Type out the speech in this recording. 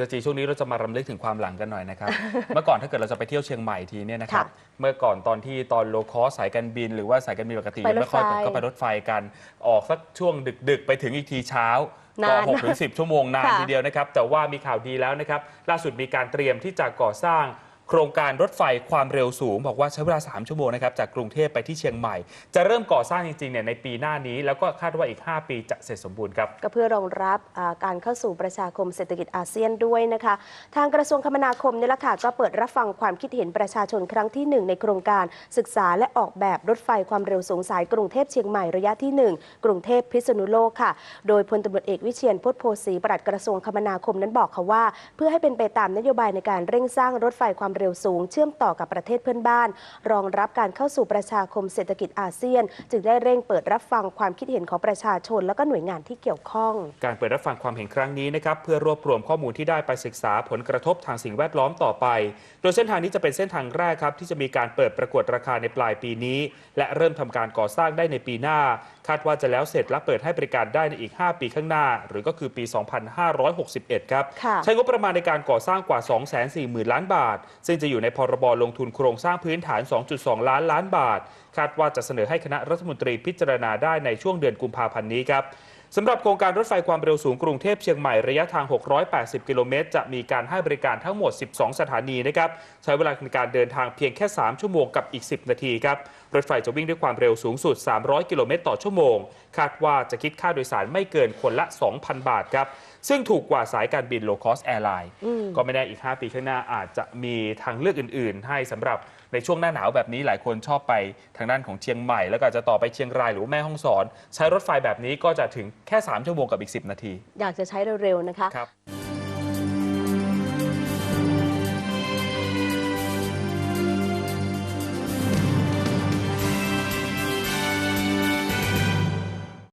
รจีช่วงนี้เราจะมารำลึกถึงความหลังกันหน่อยนะครับ เมื่อก่อนถ้าเกิดเราจะไปเที่ยวเชียงใหม่ทีเนี่ยนะครับค่ะเมื่อก่อนตอนที่ตอนโลคอสสายการบิน หรือว่าสายการบินปกติไปรถไม่ค่อยไฟ ก็ไปรถไฟกัน ออกสักช่วงดึกๆ ไปถึงอีกทีเช้านาก็นหกถึงสิบชั่วโมงนานค่ะ ทีเดียวนะครับ แต่ว่ามีข่าวดีแล้วนะครับ ล่าสุดมีการเตรียมที่จะก่อสร้าง โครงการรถไฟความเร็วสูง บอกว่าใช้เวลา 3 ชั่วโมงนะครับจากกรุงเทพไปที่เชียงใหม่ จะเริ่มก่อสร้างจริงๆเนี่ยในปีหน้านี้ แล้วก็คาดว่าอีก 5 ปีจะเสร็จสมบูรณ์ครับ ก็เพื่อรองรับการเข้าสู่ประชาคมเศรษฐกิจอาเซียนด้วยนะคะ ทางกระทรวงคมนาคมนี่แหละค่ะก็เปิดรับฟังความคิดเห็นประชาชนครั้งที่ 1 ในโครงการศึกษาและออกแบบรถไฟความเร็วสูงสายกรุงเทพเชียงใหม่ระยะที่ 1 กรุงเทพพิษณุโลกค่ะ โดยพลตำรวจเอกวิเชียนพุทธโพสีปลัดกระทรวงคมนาคมนั้นบอกค่ะว่า เพื่อให้เป็นไปตามนโยบายในการเร่งสร้างรถไฟความเร็วสูง เชื่อมต่อกับประเทศเพื่อนบ้าน รองรับการเข้าสู่ประชาคมเศรษฐกิจอาเซียน จึงได้เร่งเปิดรับฟังความคิดเห็นของประชาชน และก็หน่วยงานที่เกี่ยวข้อง การเปิดรับฟังความเห็นครั้งนี้นะครับเพื่อรวบรวมข้อมูลที่ได้ไปศึกษาผลกระทบทางสิ่งแวดล้อมต่อไป โดยเส้นทางนี้จะเป็นเส้นทางแรกครับที่จะมีการเปิดประกวดราคาในปลายปีนี้ และเริ่มทำการก่อสร้างได้ในปีหน้า คาดว่าจะแล้วเสร็จและเปิดให้บริการได้ในอีก 5 ปีข้างหน้า หรือก็คือปี 2561 ครับค่ะใช้งบประมาณในการก่อสร้างกว่า 240,000 ล้านบาทซึ่งจะอยู่ในพรบลงทุนโครงสร้างพื้นฐาน 2.2 ล้านล้านบาท คาดว่าจะเสนอให้คณะรัฐมนตรีพิจารณาได้ในช่วงเดือนกุมภาพันธ์นี้ครับ สำหรับโครงการรถไฟความเร็วสูงกรุงเทพเชียงใหม่ระยะทาง 680 กิโลเมตร จะมีการให้บริการทั้งหมด 12 สถานีนะครับ ใช้เวลาในการเดินทางเพียงแค่ 3 ชั่วโมงกับอีก 10 นาทีครับ รถไฟจะวิ่งด้วยความเร็วสูงสุด 300 กิโลเมตรต่อชั่วโมง คาดว่าจะคิดค่าโดยสารไม่เกินคนละ 2,000 บาทครับ ซึ่งถูกกว่าสายการบิน low cost airline อืมก็ไม่แน่อีก 5 ปีข้างหน้าอาจจะมีทางเลือกอื่น ๆ ให้สำหรับในช่วงหน้าหนาวแบบนี้หลายคนชอบไปทางด้านของเชียงใหม่ แล้วก็อาจจะต่อไปเชียงรายหรือว่าแม่ฮ่องสอน ใช้รถไฟแบบนี้ก็จะถึงแค่ 3 ชั่วโมงกับอีก 10 นาที อยากจะใช้เร็วๆนะคะ ครับ